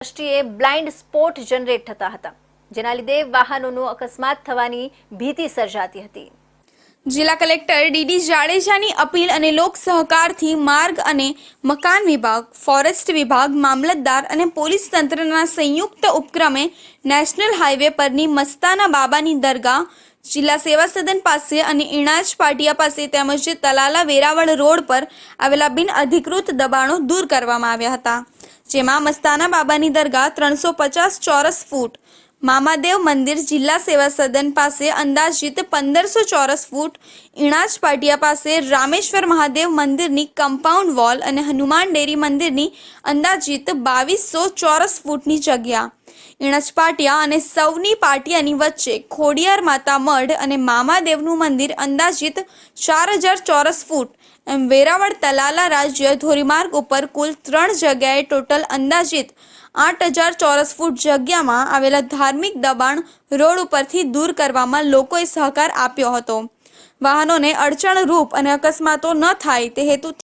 દ્રષ્ટિએ blind spot generate થતા હતા, જેના લીધે વાહનોનું અકસ્માત થવાની ભીતિ સર્જાતી હતી. જિલ્લા કલેક્ટર ડીડી જાડેજાની અપીલ અને લોક સહકારથી માર્ગ અને મકાન વિભાગ, ફોરેસ્ટ વિભાગ, મામલતદાર અને પોલીસ તંત્રના સંયુક્ત ઉપક્રમે નેશનલ હાઈવે પરની મસ્તાના બાબાની દરગાહ, જિલ્લા સેવા સદન પાસે અને ઇણાજ પાટિયા પાસે તેમજ તલાલા વેરાવળ રોડ પર આવેલા બિન અધિકૃત દબાણો દૂર કરવામાં આવ્યા હતા. જેમાં મસ્તાના બાબાની દરગાહ ત્રણસો પચાસ ચોરસ ફૂટ, મામાદેવ મંદિર જિલ્લા સેવા સદન પાસે અંદાજિત પંદરસો ચોરસ ફૂટ ઇણાજ પાટિયા પાસે રામેશ્વર મહાદેવ મંદિરની કમ્પાઉન્ડ વોલ અને હનુમાન ડેરી મંદિરની અંદાજિત બાવીસો ચોરસ ફૂટની જગ્યા. ઇણાજ પાટિયા અને સૌની પાટિયાની વચ્ચે ખોડિયાર માતા મઢ અને મામાદેવનું મંદિર અંદાજિત ચાર હજાર ચોરસ ફૂટ. એમ વેરાવળ તલાલા રાજ્ય ધોરીમાર્ગ ઉપર કુલ ત્રણ જગ્યાએ ટોટલ અંદાજિત આઠ હજાર ચોરસ ફૂટ જગ્યામાં આવેલા ધાર્મિક દબાણ રોડ ઉપરથી દૂર કરવામાં લોકોએ સહકાર આપ્યો હતો. વાહનોને અડચણરૂપ અને અકસ્માતો ન થાય તે હેતુથી